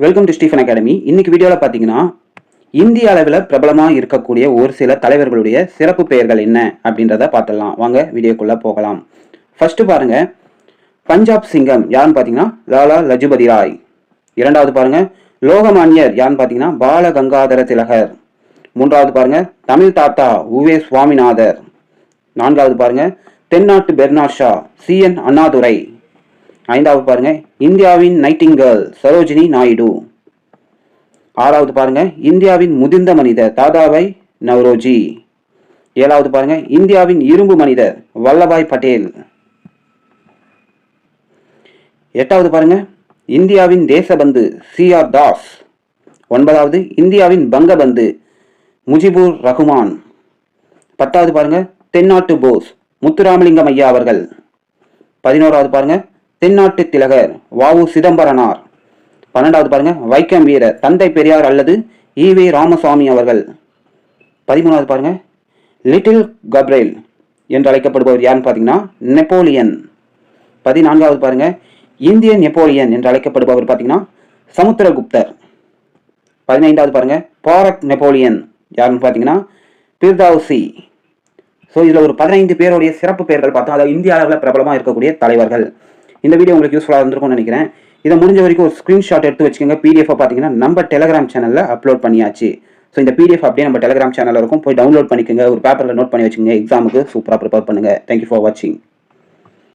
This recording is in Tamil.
வெல்கம் டு ஸ்டீஃபன் அகாடமி இன்னைக்கு வீடியோவில் பார்த்தீங்கன்னா இந்திய அளவில் பிரபலமாக இருக்கக்கூடிய ஒரு சில தலைவர்களுடைய சிறப்பு பெயர்கள் என்ன அப்படின்றத பார்த்துடலாம். வாங்க வீடியோக்குள்ளே போகலாம். ஃபர்ஸ்ட் பாருங்க பஞ்சாப் சிங்கம் யாருன்னு பார்த்தீங்கன்னா லாலா லஜுபதி ராய். இரண்டாவது பாருங்க லோகமானியர் யாருன்னு பார்த்தீங்கன்னா பால கங்காதர திலகர். மூன்றாவது பாருங்க தமிழ் தாத்தா உவே சுவாமிநாதர். நான்காவது பாருங்க தென்னாட்டு Bernard Shaw C N Annadurai. ஐந்தாவது பாருங்க. இந்தியாவின் நைட்டிங்கேர்ல் சரோஜினி நாயுடு. ஆறாவது பாருங்க. இந்தியாவின் முதிர்ந்த மனிதர் தாதாபாய் நவ்ரோஜி. ஏழாவது பாருங்க. இந்தியாவின் இரும்பு மனிதர் வல்லபாய் பட்டேல். எட்டாவது பாருங்க. இந்தியாவின் தேசபந்து சி ஆர் தாஸ். ஒன்பதாவது இந்தியாவின் பங்கபந்து முஜிபுர் ரகுமான். பத்தாவது பாருங்க. தென்னாட்டு போஸ் முத்துராமலிங்கம் ஐயா அவர்கள். பதினோராவது பாருங்க. தென்னாட்டு திலகர் வாவு சிதம்பரனார். பன்னெண்டாவது பாருங்க. வைக்கம் வீரர் தந்தை பெரியார் அல்லது ஈவே ராமசாமி அவர்கள். பதிமூணாவது பாருங்க. லிட்டில் கப்ரேல் என்று அழைக்கப்படுபவர் யாருன்னு பார்த்தீங்கன்னா நெப்போலியன். பதினான்காவது பாருங்க. இந்திய நெப்போலியன் என்று அழைக்கப்படுபவர் பார்த்தீங்கன்னா சமுத்திரகுப்தர். பதினைந்தாவது பாருங்க. பாரக் நெப்போலியன் யாருன்னு பார்த்தீங்கன்னா பிர்தாவுசி. ஸோ இதில் ஒரு பதினைந்து பேருடைய சிறப்பு பெயர்கள் பார்த்தோம் அதாவது இந்திய அளவில் பிரபலமாக இருக்கக்கூடிய தலைவர்கள். இந்த வீடியோ உங்களுக்கு யூஸ்ஃபுல்லாக இருந்திருக்கும்னு நினைக்கிறேன். இதை முடிஞ்ச வரைக்கும் ஒரு ஸ்க்ரீன்ஷாட் எடுத்து வச்சுக்கோங்க. பிடிஎஃப் பார்த்தீங்கன்னா நம்ம டெலிகிராம் சேனலில் அப்லோட் பண்ணியாச்சு. ஸோ இந்த பிடிஎஃப் அப்படியே நம்ம டெலிகிராம் சேனலில் இருக்கும். போய் டவுன்லோட் பண்ணிக்கோங்க. ஒரு பேப்பரில் நோட் பண்ணி வச்சுக்கோங்க. எக்ஸாமுக்கு சூப்பராக ப்ரிப்பேர் பண்ணுங்கள் தேங்க்யூ ஃபார் வாட்சிங்